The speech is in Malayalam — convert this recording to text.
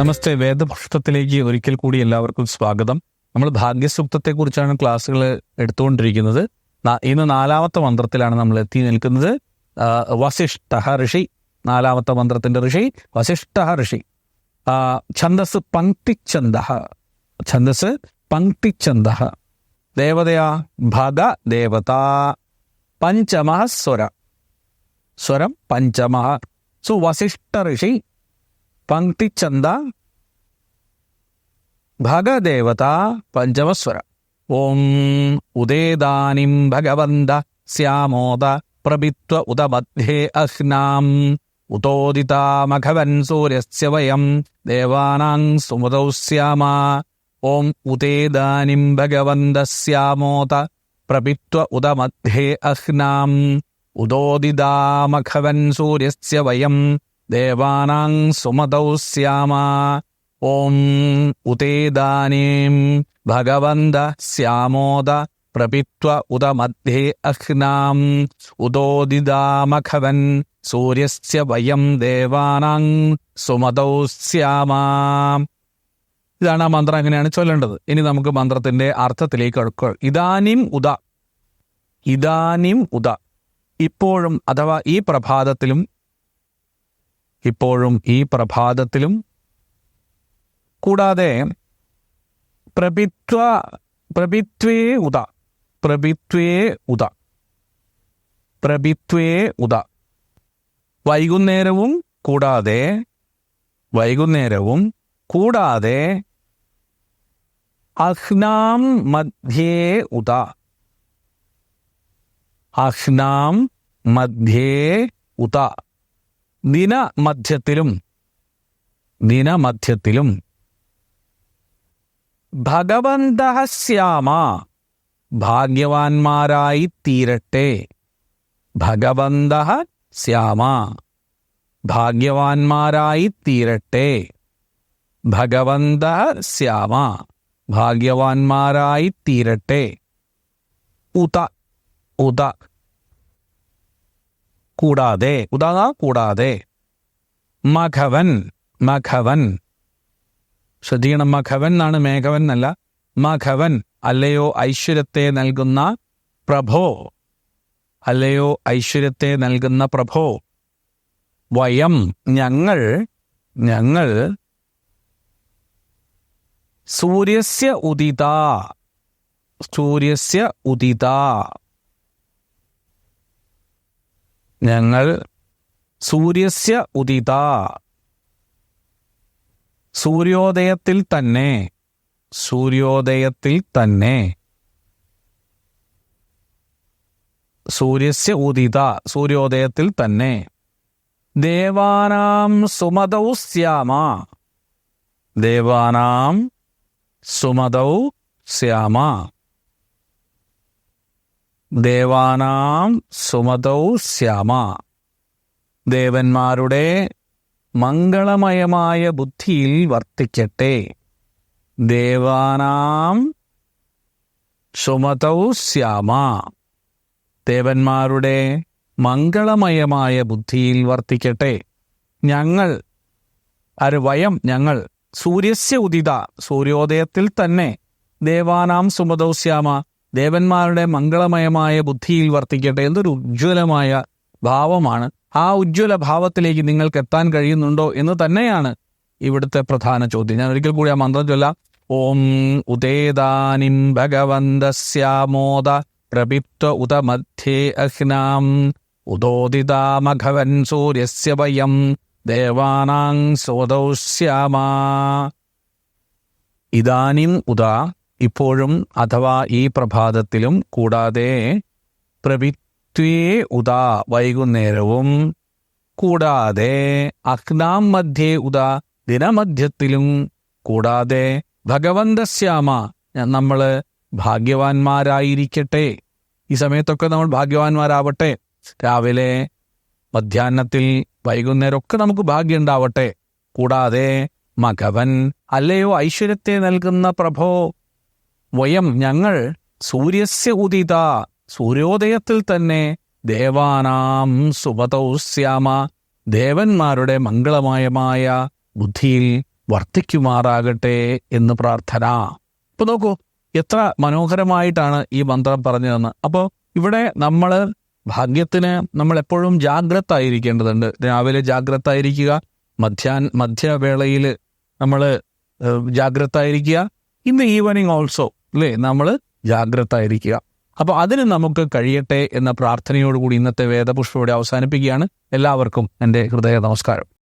നമസ്തേ വേദപുഷ്ടത്തിലേക്ക് ഒരിക്കൽ കൂടി എല്ലാവർക്കും സ്വാഗതം. നമ്മൾ ഭാഗ്യസൂക്തത്തെ കുറിച്ചാണ് ക്ലാസ്സുകൾ എടുത്തുകൊണ്ടിരിക്കുന്നത് ഇന്ന് നാലാമത്തെ മന്ത്രത്തിലാണ് നമ്മൾ എത്തി നിൽക്കുന്നത്. വസിഷ്ഠ ഋഷി നാലാമത്തെ മന്ത്രത്തിന്റെ ഋഷി വസിഷ്ഠ ഋഷി. ഛന്ദസ് പങ്ക്തിഛന്ദ ഛന്ദസ് പങ്ക്തിഛന്ദ ദേവതയാ ഭഗ ദേവത പഞ്ചമ സ്വര. സ്വരം പഞ്ചമ സു വസിഷ്ഠ ഋഷി പങ്ക്തിച്ഛന്ദ भगदेवता पञ्चमस्वर। ॐ उदेदानीं भगवन्द स्यामोद प्रभित्व उत मध्ये अह्नाम्। उतोदितामघवन् सूर्यस्य वयम्। देवानां सुमदौ स्याम ॐ उतेदानीं भगवन्दः स्यामोद प्रभित्व उत मध्ये अह्नाम्। उदोदिदामघवन् सूर्यस्य वयम्। देवानां सुमदौ स्याम ഓം ഉതേദാനീം ഭഗവന്ത ശ്യാമോദ പ്രപിത്വ ഉദ മധ്യേ അഹ്നാം ഉദോദിതാമഖവൻ സൂര്യസ്യ വയം ദേവാനാം സുമതൗ ശ്യാമാം. ഇതാണ് ആ മന്ത്രം അങ്ങനെയാണ് ചൊല്ലേണ്ടത്? ഇനി നമുക്ക് മന്ത്രത്തിന്റെ അർത്ഥത്തിലേക്ക് അടുക്കുക ഇതാനിം ഉദ. ഇതാനിം ഉദ. ഇപ്പോഴും അഥവാ ഈ പ്രഭാതത്തിലും ഇപ്പോഴും ഈ പ്രഭാതത്തിലും കൂടാതെ പ്രഭിത്വ പ്രഭിത്വേ ഉദ പ്രഭിത്വേ ഉദ പ്രഭിത്വേ ഉദ. വൈകുന്നേരവും കൂടാതെ വൈകുന്നേരവും കൂടാതെ അഹ്നാം മധ്യേ ഉദ. അഹ്നാം മധ്യേ ഉദ. ദിനമധ്യത്തിലും ദിനമധ്യത്തിലും ഭഗവന്ത ശ്യാമ ഭാഗ്യവാന്മാരായി തീരട്ടെ. ഭഗവന്ത ശ്യാമ ഭാഗ്യവാന്മാരായി തീരട്ടെ. ഭഗവന്ത ശ്യാമ ഭാഗ്യവാന്മാരായി തീരട്ടെ. ഉത ഉത. കൂടാതെ ഉദാ കൂടാതെ. മഘവൻ മഘവൻ. ശ്രദ്ധിക്കണം. മഘവൻ എന്നാണ് മേഘവൻ എന്നല്ല. മഘവൻ അല്ലയോ ഐശ്വര്യത്തെ നൽകുന്ന പ്രഭോ. അല്ലയോ ഐശ്വര്യത്തെ നൽകുന്ന പ്രഭോ. വയം ഞങ്ങൾ ഞങ്ങൾ സൂര്യസ്യ ഉദിത. സൂര്യസ്യ ഉദിത. ഞങ്ങൾ സൂര്യസ്യ ഉദിത. സൂര്യോദയത്തിൽ തന്നെ സൂര്യോദയത്തിൽ തന്നെ. സൂര്യസ്യ ഉദിത സൂര്യോദയത്തിൽ തന്നെ. ദേവാനാം സുമതൗ ശ്യാമ ദേവാനാം സുമതൗ ശ്യാമ ദേവാനാം സുമതൗ ശ്യാമ ദേവന്മാരുടെ മംഗളമയമായ ബുദ്ധിയിൽ വർത്തിക്കട്ടെ. ദേവാനാം സുമതൗ ശ്യാമ. ദേവന്മാരുടെ മംഗളമയമായ ബുദ്ധിയിൽ വർത്തിക്കട്ടെ. ഞങ്ങൾ അരു വയം ഞങ്ങൾ സൂര്യസ്യ ഉദിത സൂര്യോദയത്തിൽ തന്നെ ദേവാനാം സുമതൗ ശ്യാമ ദേവന്മാരുടെ മംഗളമയമായ ബുദ്ധിയിൽ വർത്തിക്കട്ടെ എന്തൊരു ഉജ്ജ്വലമായ ഭാവമാണ് ആ ഉജ്ജ്വല ഭാവത്തിലേക്ക് നിങ്ങൾക്ക് എത്താൻ കഴിയുന്നുണ്ടോ എന്ന് തന്നെയാണ് ഇവിടുത്തെ പ്രധാന ചോദ്യം. ഞാൻ ഒരിക്കൽ കൂടി ആ മന്ത്രം ചൊല്ലാം. ഓം ഉദേദാനിം ഭഗവന്തസ്യാമോദ പ്രഭിത്വ ഉദ മധ്യേ അഹ്നാം ഉദോദിതാമഘവൻ സൂര്യസ്യ വയം ദേവാനാം സോദൗ ഇദാനിം ഇതാനിം ഉദ ഇപ്പോഴും അഥവാ ഈ പ്രഭാതത്തിലും കൂടാതെ പ്രഭിത്വേ ഉദാ വൈകുന്നേരവും. കൂടാതെ അഹ്നാം മധ്യേ ഉദാ ദിനമധ്യത്തിലും. കൂടാതെ ഭഗവന്തശ്യാമ നമ്മൾ ഭാഗ്യവാന്മാരായിരിക്കട്ടെ. ഈ സമയത്തൊക്കെ നമ്മൾ ഭാഗ്യവാന്മാരാവട്ടെ. രാവിലെ മധ്യാഹ്നത്തിൽ വൈകുന്നേരമൊക്കെ നമുക്ക് ഭാഗ്യം ഉണ്ടാവട്ടെ കൂടാതെ മകവൻ അല്ലയോ ഐശ്വര്യത്തെ നൽകുന്ന പ്രഭോ. വയം ഞങ്ങൾ സൂര്യസ്യ ഉദിത. സൂര്യോദയത്തിൽ തന്നെ ദേവാനാം സുബതൗശ്യാമ ദേവന്മാരുടെ മംഗളമയമായ ബുദ്ധിയിൽ വർദ്ധിക്കുമാറാകട്ടെ എന്ന് പ്രാർത്ഥന. ഇപ്പൊ നോക്കൂ എത്ര മനോഹരമായിട്ടാണ് ഈ മന്ത്രം പറഞ്ഞതെന്ന്. അപ്പോൾ ഇവിടെ നമ്മൾ ഭാഗ്യത്തിന് നമ്മൾ എപ്പോഴും ജാഗ്രത ആയിരിക്കേണ്ടതുണ്ട് രാവിലെ ജാഗ്രത ആയിരിക്കുക മധ്യാൻ മധ്യവേളയിൽ നമ്മൾ ജാഗ്രത ആയിരിക്കുക ഇന്ന് ഈവനിങ് ഓൾസോ അല്ലേ? നമ്മൾ ജാഗ്രത ആയിരിക്കുക അപ്പോൾ അതിന് നമുക്ക് കഴിയട്ടെ എന്ന പ്രാർത്ഥനയോടുകൂടി ഇന്നത്തെ വേദപുഷ്പം അവസാനിപ്പിക്കുകയാണ്. എല്ലാവർക്കും എന്റെ ഹൃദയ നമസ്കാരം